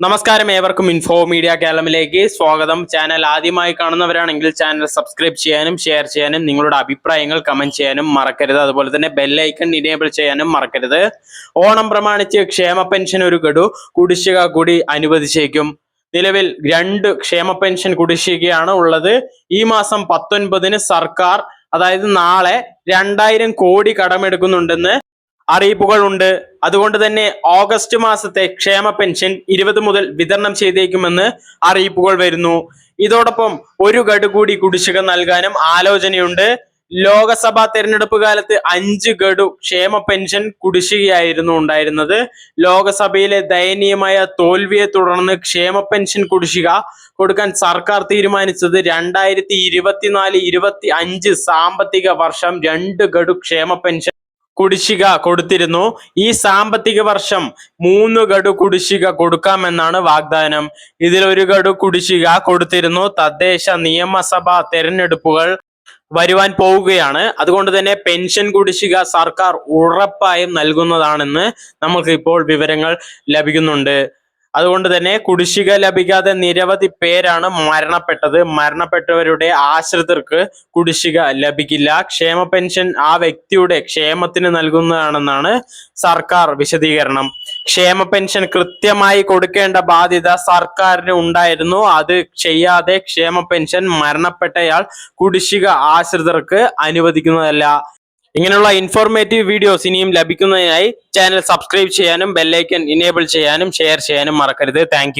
നമസ്കാരം ഏവർക്കും info media കേരളത്തിലേക്ക് സ്വാഗതം. ചാനൽ ആദ്യമായി കാണുന്നവരാണെങ്കിൽ ചാനൽ സബ്സ്ക്രൈബ് ചെയ്യാനും ഷെയർ ചെയ്യാനും നിങ്ങളുടെ അഭിപ്രായങ്ങൾ കമന്റ് ചെയ്യാനും മറക്കരുത്. അതുപോലെ തന്നെ ബെല്ലൈക്കൺ ഇനേബിൾ ചെയ്യാനും മറക്കരുത്. ഓണം പ്രമാണിച്ച് ക്ഷേമ പെൻഷൻ ഒരു ഗഡു കുടിശ്ശിക കൂടി അനുവദിച്ചേക്കും. നിലവിൽ രണ്ട് ക്ഷേമ പെൻഷൻ കുടിശ്ശികയാണ് ഉള്ളത്. ഈ മാസം പത്തൊൻപതിന് സർക്കാർ അതായത് നാളെ രണ്ടായിരം കോടി കടമെടുക്കുന്നുണ്ടെന്ന് അറിയിപ്പുകൾ ഉണ്ട് അതുകൊണ്ട് തന്നെ ഓഗസ്റ്റ് മാസത്തെ ക്ഷേമ പെൻഷൻ ഇരുപത് മുതൽ വിതരണം ചെയ്തേക്കുമെന്ന് അറിയിപ്പുകൾ വരുന്നു. ഇതോടൊപ്പം ഒരു ഗഡു കൂടി കുടിശ്ശിക നൽകാനും ആലോചനയുണ്ട്. ലോകസഭാ തെരഞ്ഞെടുപ്പ് കാലത്ത് അഞ്ച് ഗഡു ക്ഷേമ പെൻഷൻ കുടിശ്ശികയായിരുന്നു ഉണ്ടായിരുന്നത്. ലോകസഭയിലെ ദയനീയമായ തോൽവിയെ തുടർന്ന് ക്ഷേമ പെൻഷൻ കുടിശ്ശിക കൊടുക്കാൻ സർക്കാർ തീരുമാനിച്ചത് രണ്ടായിരത്തി ഇരുപത്തിനാല് ഇരുപത്തി അഞ്ച് സാമ്പത്തിക വർഷം രണ്ട് ഗഡു ക്ഷേമ പെൻഷൻ കുടിശ്ശിക കൊടുത്തിരുന്നു. ഈ സാമ്പത്തിക വർഷം മൂന്ന് ഗഡു കുടിശ്ശിക കൊടുക്കാമെന്നാണ് വാഗ്ദാനം. ഇതിൽ ഒരു ഗഡു കുടിശ്ശിക കൊടുത്തിരുന്നു. തദ്ദേശ നിയമസഭാ തെരഞ്ഞെടുപ്പുകൾ വരുവാൻ പോവുകയാണ്. അതുകൊണ്ട് തന്നെ പെൻഷൻ കുടിശ്ശിക സർക്കാർ ഉറപ്പായും നൽകുന്നതാണെന്ന് നമുക്ക് ഇപ്പോൾ വിവരങ്ങൾ ലഭിക്കുന്നുണ്ട്. അതുകൊണ്ട് തന്നെ കുടിശ്ശിക ലഭിക്കാതെ നിരവധി പേരാണ് മരണപ്പെട്ടത്. മരണപ്പെട്ടവരുടെ ആശ്രിതർക്ക് കുടിശ്ശിക ലഭിക്കില്ല. ക്ഷേമ പെൻഷൻ ആ വ്യക്തിയുടെ ക്ഷേമത്തിന് നൽകുന്നതാണെന്നാണ് സർക്കാർ വിശദീകരണം. ക്ഷേമ പെൻഷൻ കൃത്യമായി കൊടുക്കേണ്ട ബാധ്യത സർക്കാരിന് ഉണ്ടായിരുന്നു. അത് ചെയ്യാതെ ക്ഷേമ പെൻഷൻ മരണപ്പെട്ടയാൾ കുടിശ്ശിക ആശ്രിതർക്ക് അനുവദിക്കുന്നതല്ല. ഇങ്ങനെയുള്ള ഇൻഫോർമേറ്റീവ് വീഡിയോസ് ഇനിയും ലഭിക്കുന്നതിനായി ചാനൽ സബ്സ്ക്രൈബ് ചെയ്യാനും ബെല്ലൈക്കൻ ഇനേബിൾ ചെയ്യാനും ഷെയർ ചെയ്യാനും മറക്കരുത്. താങ്ക്